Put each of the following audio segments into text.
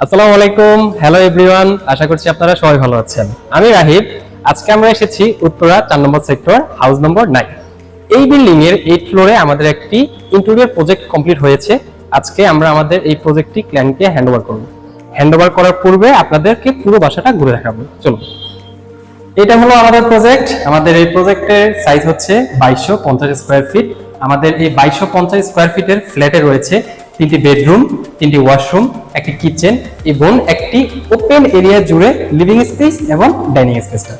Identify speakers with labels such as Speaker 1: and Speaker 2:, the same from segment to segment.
Speaker 1: আসসালামু আলাইকুম। Hello everyone আশা করছি আপনারা সবাই ভালো আছেন। আমি রাহিব। আজকে আমরা এসেছি উত্তরা চার number sector house number nine এই বিল্ডিং এর এইট ফ্লোরে আমাদের একটি ইন্টেরিয়র প্রজেক্ট কমপ্লিট হয়েছে। আজকে আমরা আমাদের এই প্রজেক্টটি ক্লায়েন্টকে হ্যান্ড ওভার করব। হ্যান্ড ওভার করার পূর্বে আপনাদেরকে পুরো বাসাটা ঘুরে দেখাবো। চলুন। এটা হলো আমাদের প্রজেক্ট আমাদের এই প্রজেক্টের সাইজ হচ্ছে বাইশশো পঞ্চাশ স্কোয়ার ফিট আমাদের এই বাইশশো পঞ্চাশ স্কোয়ার ফিটের ফ্ল্যাটে রয়েছে। তিনটি বেডরুম, তিনটি ওয়াশরুম, একটি কিচেন এবং একটি ওপেন এরিয়া জুড়ে লিভিং স্পেস এবং ডাইনিং স্পেসটা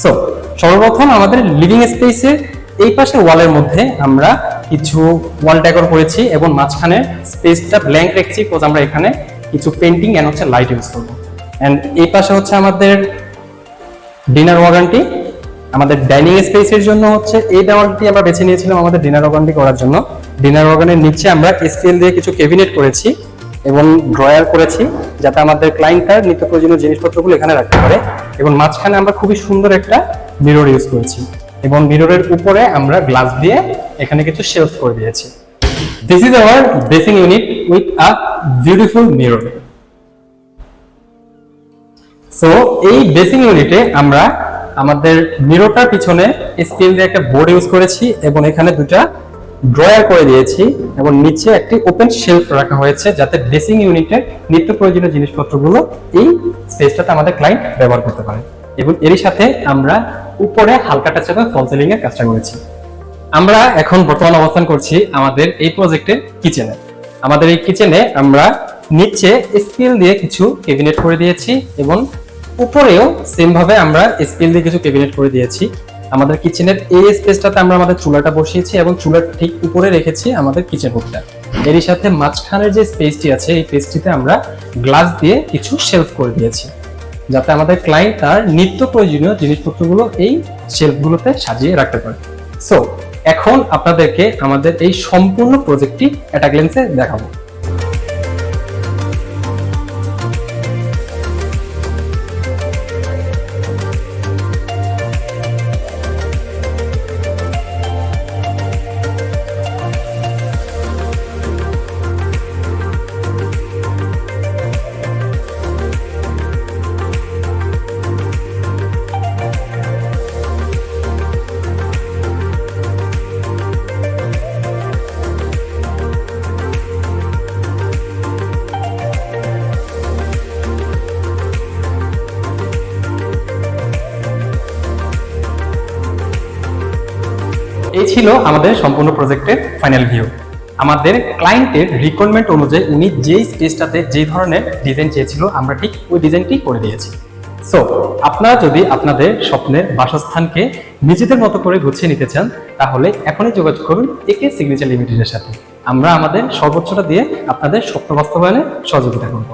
Speaker 1: সো সর্বপ্রথম আমাদের লিভিং স্পেসের এই পাশে ওয়ালের মধ্যে আমরা কিছু ওয়াল ডেকোর করেছি এবং মাঝখানে স্পেসটা ব্ল্যাঙ্ক রেখেছি বিকজ আমরা এখানে কিছু পেন্টিং এন্ড হচ্ছে লাইট ইউজ করব। এন্ড এই পাশে হচ্ছে আমাদের ডিনার ওয়াগানটি আমাদের ডাইনিং স্পেসের জন্য হচ্ছে এই দেওয়ালটি আমরা বেছে নিয়েছিলাম আমাদের ডিনার ওয়াগানটি করার জন্য। ডিনার ওয়াগানের নিচে আমরা স্কেল দিয়ে কিছু ক্যাবিনেট করেছি এবং ড্রয়ার করেছি যাতে আমাদের ক্লায়েন্ট তার নিত্য প্রয়োজনীয় জিনিসপত্রগুলো এখানে রাখতে পারে এবং মাঝখানে আমরা খুবই সুন্দর একটা মিরর ইউজ করেছি এবং মিররের উপরে আমরা গ্লাস দিয়ে এখানে কিছু শেলফ করে দিয়েছি। This is our basin unit with a beautiful mirror so এই বেসিং ইউনিটে আমরা আমাদের মিররটার পিছনে স্টিল দিয়ে একটা বোর্ড ইউজ করেছি এবং এখানে দুটা ড্রয়ার করে দিয়েছি এবং নিচে একটি ওপেন শেলফ রাখা হয়েছে যাতে ড্রেসিং ইউনিটের নিত্য প্রয়োজনীয় জিনিসপত্রগুলো এই স্পেসটাতে আমাদের ক্লায়েন্ট ব্যবহার করতে পারে। এবং এরই সাথে আমরা উপরে হালকা টাচ এবং ফল সিলিং এর কাজটা করেছি। আমরা এখন বর্তমান অবস্থান করছি আমাদের এই প্রজেক্টের কিচেনে আমাদের এই কিচেনে আমরা নিচে স্টিল দিয়ে কিছু ক্যাবিনেট করে দিয়েছি এবং উপরেও সেম ভাবে আমরা স্টিল দিয়ে কিছু ক্যাবিনেট করে দিয়েছি। আমাদের কিচেনের এই স্পেসটাতে আমরা আমাদের চুলাটা বসিয়েছি এবং চুলার ঠিক উপরে রেখেছি আমাদের কিচেন হুকটা এরই সাথে মাঝখানের যে স্পেসটি আছে, এই স্পেসটিতে আমরা গ্লাস দিয়ে কিছু শেলফ করে দিয়েছি। যাতে আমাদের ক্লায়েন্ট তার নিত্য প্রয়োজনীয় জিনিসপত্রগুলো এই শেলফগুলোতে সাজিয়ে রাখতে পারে। সো এখন আপনাদেরকে আমাদের এই সম্পূর্ণ প্রজেক্টটি একটা গ্লেন্সে দেখাবো। এই ছিল আমাদের সম্পূর্ণ প্রজেক্টের ফাইনাল ভিউ আমাদের ক্লায়েন্টের রিকোয়ারমেন্ট অনুযায়ী উনি যেই স্পেসটাতে যে ধরনের ডিজাইন চেয়েছিল, আমরা ঠিক ওই ডিজাইনটি করে দিয়েছি। সো আপনারা যদি আপনাদের স্বপ্নের বাসস্থানকে নিজেদের মতো করে গুছিয়ে নিতে চান, তাহলে এখনই যোগাযোগ করুন একে সিগনেচার লিমিটেডের সাথে। আমরা আমাদের সর্বোচ্চটা দিয়ে আপনাদের স্বপ্ন বাস্তবায়নে সহযোগিতা করব।